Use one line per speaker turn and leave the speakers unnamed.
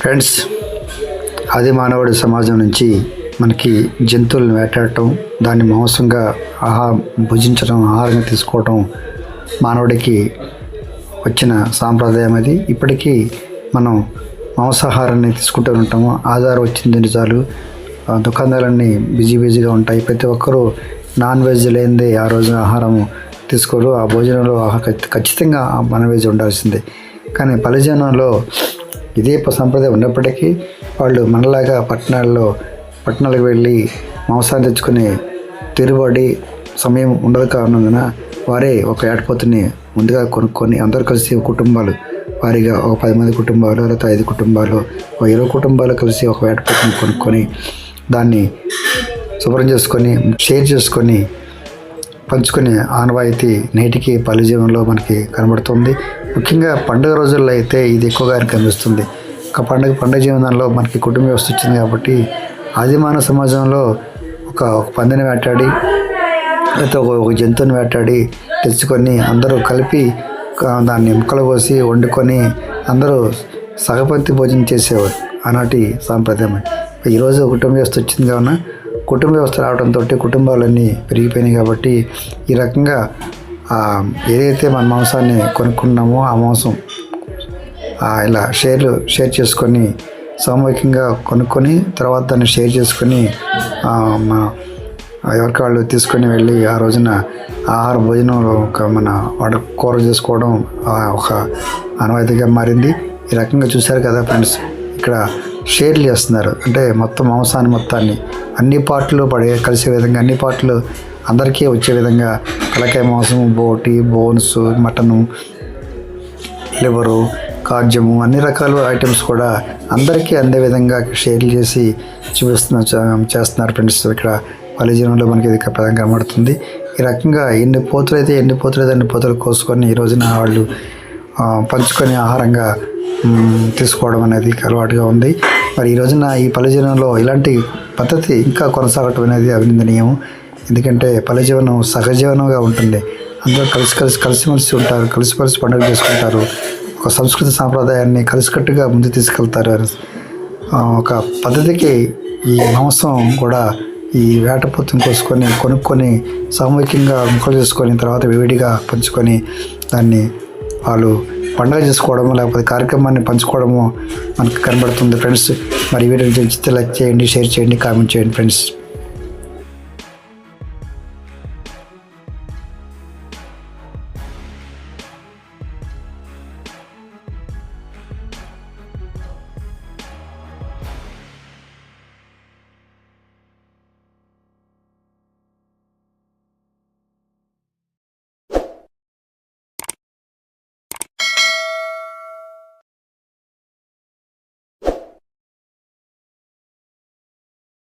Friends ఆది మానవుడి సమాజం నుంచి మనకి జంతువులను వేటాడటం దాన్ని మాంసంగా ఆహా భుజించడం ఆహారంగా తీసుకోవటం మానవుడికి వచ్చిన సాంప్రదాయం అది. ఇప్పటికీ మనం మాంసాహారాన్ని తీసుకుంటూ ఉంటాము. ఆధారం వచ్చింది చాలు. దుకాణాలన్నీ బిజీ బిజీగా ఉంటాయి. ప్రతి ఒక్కరూ నాన్ వెజ్ లేనిదే ఆ రోజున ఆహారం తీసుకోరు. ఆ భోజనంలో ఖచ్చితంగా నాన్ వెజ్ ఉండాల్సిందే. కానీ పల్లె జనంలో ఇదే సంప్రదాయం ఉన్నప్పటికీ వాళ్ళు మనలాగా పట్టణాల్లో పట్టణాలకు వెళ్ళి మాంసాన్ని తెచ్చుకునే తిరుబడి సమయం ఉండదు కారణంగా వారే ఒక ఏటపోతుని ముందుగా కొనుక్కొని అందరూ కలిసి ఒక కుటుంబాలు వారిగా ఒక పది మంది కుటుంబాలు లేకపోతే ఐదు కుటుంబాలు ఒక ఇరవై కుటుంబాలు కలిసి ఒక వేటపోతుని కొనుక్కొని దాన్ని శుభ్రం చేసుకొని షేర్ చేసుకొని పంచుకునే ఆనవాయితీ నేటికి పల్లె జీవనంలో మనకి కనబడుతుంది. ముఖ్యంగా పండుగ రోజుల్లో అయితే ఇది ఎక్కువగా కనిపిస్తుంది. ఒక పండుగ పండుగ జీవనంలో మనకి కుటుంబ వ్యవస్థ వచ్చింది కాబట్టి ఆదిమాన సమాజంలో ఒక ఒక పందిని వేటాడి లేకపోతే ఒక ఒక జంతువుని వేటాడి తెచ్చుకొని అందరూ కలిపి దాన్ని ముక్కలు కోసి వండుకొని అందరూ సగపంతి భోజనం చేసేవారు. ఆనాటి సాంప్రదాయం. ఈరోజు కుటుంబ వ్యవస్థ వచ్చింది కావున కుటుంబ వ్యవస్థ రావడంతో కుటుంబాలన్నీ పెరిగిపోయినాయి కాబట్టి ఈ రకంగా ఏదైతే మన మాంసాన్ని కొనుక్కున్నామో ఆ మాంసం ఆ, ఇలా షేర్లు షేర్ చేసుకొని సామూహికంగా కొనుక్కొని తర్వాత దాన్ని షేర్ చేసుకొని మన ఎవరికి వాళ్ళు తీసుకొని వెళ్ళి ఆ రోజున ఆహార భోజనంలో ఒక మన వాడ కూర చేసుకోవడం ఒక ఆనవాయితీగా మారింది. ఈ రకంగా చూశారు కదా ఫ్రెండ్స్. ఇక్కడ షేర్లు చేస్తున్నారు. అంటే మొత్తం మాంసాన్ని మొత్తాన్ని అన్ని పార్ట్లు పడే కలిసే విధంగా అన్ని పార్ట్లు అందరికీ వచ్చే విధంగా కలకాయ మాంసం బోటి బోన్స్ మటను లివరు కాజ్యము అన్ని రకాల ఐటమ్స్ కూడా అందరికీ అందే విధంగా షేర్లు చేసి చూపిస్తున్న చేస్తున్నారు ఫ్రెండ్స్. ఇక్కడ పల్లెజీవనంలో మనకి ఇది ప్రధానంగా కనబడుతుంది. ఈ రకంగా ఎన్ని పోతులు అయితే ఎన్ని పోతులు అయితే అన్ని పోతులు కోసుకొని ఈ రోజున వాళ్ళు పంచుకొని ఆహారంగా తీసుకోవడం అనేది అలవాటుగా ఉంది. మరి ఈ రోజున ఈ పల్లెజీవనంలో ఇలాంటి పద్ధతి ఇంకా కొనసాగటం అనేది అభినందనీయం ఎందుకంటే పల్లెజీవనం సహజీవనంగా ఉంటుంది. అందరూ కలిసి కలిసి కలిసిమెలిసి ఉంటారు కలిసిమెలిసి పండుగ చేసుకుంటారు. ఒక సంస్కృతి సాంప్రదాయాన్ని కలిసికట్టుగా ముందు తీసుకెళ్తారు ఒక పద్ధతికి ఈ మాంసం కూడా ఈ వేటపోతుని కోసుకొని కొనుక్కొని సామూహికంగా ముక్కలు చేసుకొని తర్వాత విడిగా పంచుకొని దాన్ని వాళ్ళు పండుగ చేసుకోవడము లేకపోతే కార్యక్రమాన్ని పంచుకోవడము మనకు కనబడుతుంది. ఫ్రెండ్స్ మరి వీడియో నచ్చితే లైక్ చేయండి షేర్ చేయండి కామెంట్ చేయండి ఫ్రెండ్స్.